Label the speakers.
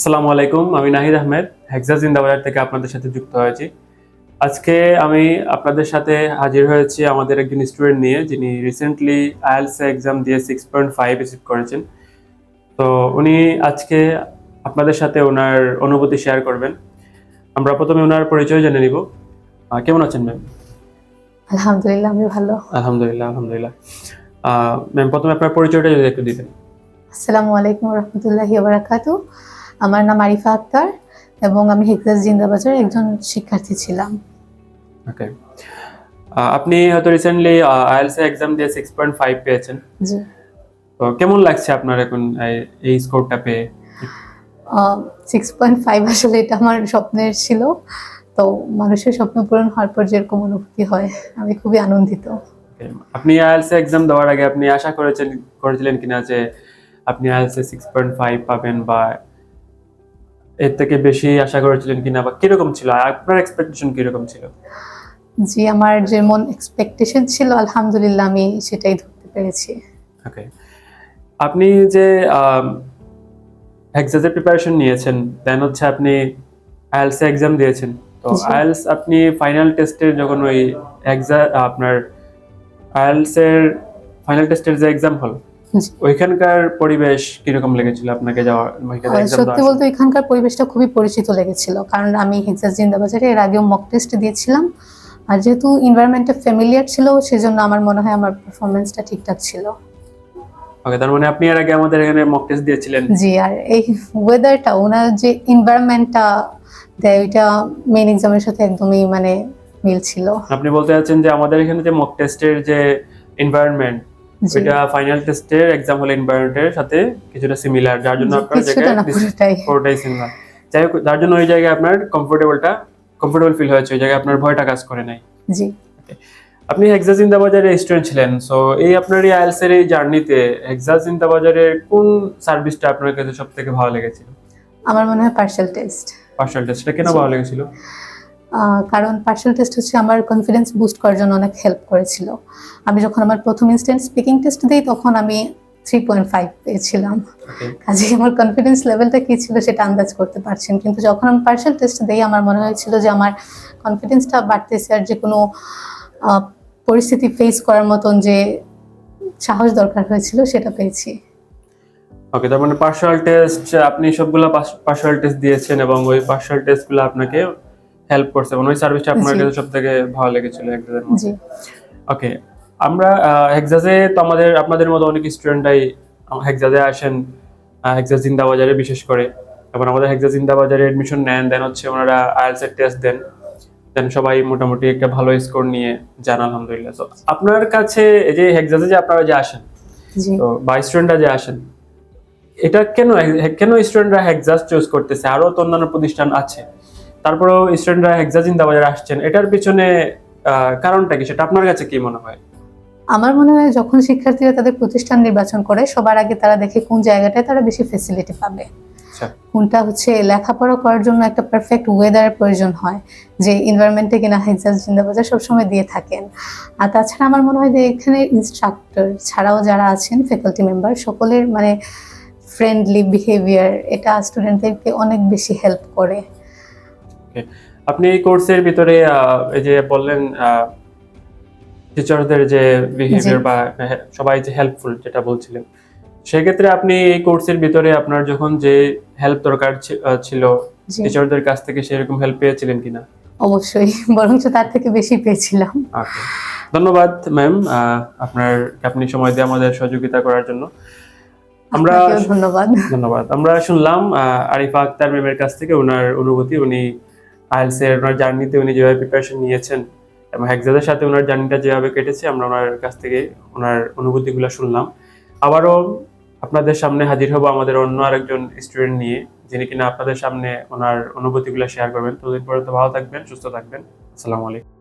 Speaker 1: আসসালামু আলাইকুম আমি নাহিদ আহমেদ হেক্সা জিন্দাবাজার থেকে আপনাদের সাথে যুক্ত হয়েছি। আজকে আমি আপনাদের সাথে হাজির হয়েছি আমাদের একজন স্টুডেন্ট নিয়ে যিনি রিসেন্টলি আইএলস এক্সাম দিয়ে সিক্স পয়েন্ট ফাইভ রিসিভ করেছেন। তো উনি আজকে আপনাদের সাথে ওনার অনুভূতি শেয়ার করবেন। আমরা প্রথমে ওনার পরিচয় জেনে নিব। কেমন আছেন ম্যাম?
Speaker 2: আলহামদুলিল্লাহ আমি ভালো।
Speaker 1: আলহামদুলিল্লাহ আলহামদুলিল্লাহ। ম্যাম প্রথমে আপনার পরিচয়টা যদি একটু দিতেন।
Speaker 2: আসসালামু আলাইকুম রহমতুল্লাহি বারাকাতু আমার নাম আরিফা আক্তার এবং আমি হেক্সাস জিন্দাবাজার একজন শিক্ষার্থী ছিলাম।
Speaker 1: ওকে আপনি হয়তো রিসেন্টলি আইএলস এক্সাম দিয়ে সিক্স পয়েন্ট ফাইভ পেয়েছেন।
Speaker 2: জি।
Speaker 1: তো কেমন লাগছে আপনার এখন এই- স্কোরটা পেয়ে?
Speaker 2: সিক্স পয়েন্ট ফাইভ আসলে এটা আমার স্বপ্নের ছিল। তো মানুষের স্বপ্ন পূরণ হওয়ার পর যেরকম অনুভূতি হয় আমি খুবই আনন্দিত।
Speaker 1: আপনি আইএলস এক্সাম দেওয়ার আগে আপনি আশা করেছেন করেছিলেন কিনা যে আপনি আইএলস পয়েন্ট ফাইভ পাবেন বা এর থেকে বেশি আশা করেছিলেন কিনা বা কীরকম ছিল আপনার এক্সপেকটেশন কীরকম ছিল
Speaker 2: জি আমার যেমন এক্সপেকটেশন ছিল আলহামদুলিল্লাহ আমি সেটাই ধরতে পেরেছি
Speaker 1: ওকে আপনি যে এক্সামের প্রিপারেশন নিয়েছেন দেন হচ্ছে আপনি আইএলস এক্সাম দিয়েছেন তো। আইএলস আপনি ফাইনাল টেস্টের যখন ওই এক্সাম আপনার আইএলস এর ফাইনাল টেস্টের যে এক্সাম হল। ওইখানকার পরিবেশ কীরকম লেগেছিল? আপনাকে যাওয়া
Speaker 2: সত্যি বলতে এখানকার পরিবেশটা খুবই পরিচিত লেগেছিল। কারণ আমি হেক্সাস জিন্দাবাজারে এর আগেও মক টেস্ট দিয়েছিলাম। আর যেহেতু এনভায়রনমেন্টে ফ্যামিলিয়ার ছিল সেজন্য আমার মনে হয় আমার পারফরমেন্সটা ঠিকঠাক ছিল।
Speaker 1: ওকে তার মানে আপনি এর আগে আমাদের এখানে মক টেস্ট দিয়েছিলেন?
Speaker 2: জি আর এই ওয়েদারটা ওনার যে এনভায়রনমেন্টটা দেয় ওইটা মেইন এক্সামের সাথে একদমই মানে মিল ছিল।
Speaker 1: আপনি বলতে চাচ্ছেন যে আমাদের এখানে যে মক টেস্টের যে এনভায়রনমেন্ট ওইটা ফাইনাল টেস্টের এক্সাম হল এনভায়রনমেন্টের সাথে কিছুটা সিমিলার যার জন্য আপনার জায়গায়
Speaker 2: পুরোটাই।
Speaker 1: সিমিলার যাই হোক যার জন্য ওই জায়গায় আপনার কমফোর্টেবলটা কমফোর্টেবল ফিল হয়েছে ওই জায়গায় আপনার ভয়টা কাজ করে নাই।
Speaker 2: জি।
Speaker 1: আপনি হেক্সা জিন্দাবাজারের স্টুডেন্ট ছিলেন সো এই আপনার এই আইএলস এর এই জার্নিতে হেক্সা জিন্দাবাজারের কোন সার্ভিসটা আপনার কাছে সব থেকে ভালো লেগেছিল?
Speaker 2: আমার মনে হয় পার্শাল টেস্ট
Speaker 1: পার্সোনাল টেস্টটা কেন ভালো লেগেছিল?
Speaker 2: কারণ পার্সোনাল টেস্ট হচ্ছে আমার কনফিডেন্স বুস্ট করার জন্য অনেক হেল্প করেছিল। আমি যখন আমার প্রথম ইনস্ট্যান্ট স্পিকিং টেস্ট দিই তখন আমি থ্রি পয়েন্ট ফাইভ পেয়েছিলাম। কাজে আমার কনফিডেন্স লেভেলটা কী ছিল সেটা আন্দাজ করতে পারছেন। কিন্তু যখন আমি পার্সিয়াল টেস্ট দিই আমার মনে হয়েছিল যে আমার কনফিডেন্সটা বাড়তেছে আর যে কোনো পরিস্থিতি ফেস করার মতন যে সাহস দরকার হয়েছিল সেটা পেয়েছি।
Speaker 1: ওকে তার মানে পার্সোনাল টেস্ট আপনি সবগুলো পার্সোনাল টেস্ট দিয়েছেন এবং ওই পার্সোনাল টেস্টগুলো আপনাকে হেল্প করছে এবং ওই সার্ভিসটা আপনার কাছে সব থেকে ভালো লেগেছিল এক্সামের মধ্যে।
Speaker 2: জি।
Speaker 1: ওকে আমরা হেক্সাজে তো আমাদের আপনাদের মতো অনেক স্টুডেন্টরাই হেক্সাজে আসেন হেক্সাজ জিন্দাবাজারে বিশেষ করে। এবং আমাদের হেক্সাজ জিন্দাবাজারে এডমিশন নেন দেন হচ্ছে ওনারা আইএলস এর টেস্ট দেন। দেন সবাই মোটামুটি একটা ভালো স্কোর নিয়ে যান আলহামদুলিল্লাহ। তো আপনার কাছে এই যে হেক্সাজে যে আপনারা যে আসেন তো বা স্টুডেন্টরা যে আসেন এটা কেন কেন স্টুডেন্টরা হেক্সাস চুজ করতেছে? আরও তো অন্যান্য প্রতিষ্ঠান আছে। তারপরেও স্টুডেন্টরা হেক্সাস জিন্দাবাজারে আসছেন। এটার পিছনে কারণটা কি? সেটা আপনার কাছে কি মনে হয়?
Speaker 2: আমার মনে হয় যখন শিক্ষার্থীরা তাদের প্রতিষ্ঠান নির্বাচন করে সবার আগে তারা দেখে কোন জায়গাটায় তারা বেশি ফেসিলিটি পাবে।
Speaker 1: আচ্ছা।
Speaker 2: কোনটা হচ্ছে লেখাপড়া করার জন্য একটা পারফেক্ট ওয়েদারের প্রয়োজন হয় যে এনভায়রনমেন্টে কিনা হেক্সাস জিন্দাবাজার সবসময় দিয়ে থাকেন। আর তাছাড়া আমার মনে হয় যে এখানে ইনস্ট্রাক্টর ছাড়াও যারা আছেন ফ্যাকাল্টি মেম্বার সকলের মানে ফ্রেন্ডলি বিহেভিয়ার এটা স্টুডেন্টদেরকে অনেক বেশি হেল্প করে।
Speaker 1: আপনি এই কোর্সের ভিতরে এই যে বললেন টিচারদের যে বিহেভিয়ার বা সবাই যে হেল্পফুল যেটা বলছিলেন। সেক্ষেত্রে আপনি এই কোর্সের ভিতরে আপনার যখন যে হেল্প দরকার ছিল টিচারদের কাছ থেকে সেরকম হেল্প পেয়েছিলেন কিনা?
Speaker 2: অবশ্যই বরঞ্চ তার থেকে বেশি পেয়েছিলাম।
Speaker 1: ধন্যবাদ ম্যাম আপনার আপনি সময় দিয়ে আমাদের সহযোগিতা করার জন্য। আমরা
Speaker 2: ধন্যবাদ।
Speaker 1: ধন্যবাদ। আমরা শুনলাম আরিফা আক্তার ম্যামের কাছ থেকে ওনার অনুভূতি উনি আইএলস এর ওনার জার্নিতে উনি যেভাবে প্রিপারেশন নিয়েছেন এবং হেক্সাদের সাথে ওনার জার্নিটা যেভাবে কেটেছে, আমরা ওনার কাছ থেকে ওনার অনুভূতিগুলো শুনলাম। আবারও আপনাদের সামনে হাজির হব আমাদের অন্য আরেকজন স্টুডেন্ট নিয়ে, যিনি কিনা আপনাদের সামনে ওনার অনুভূতিগুলো শেয়ার করবেন। ততদিন পর্যন্ত ভালো থাকবেন, সুস্থ থাকবেন। আসসালামু আলাইকুম।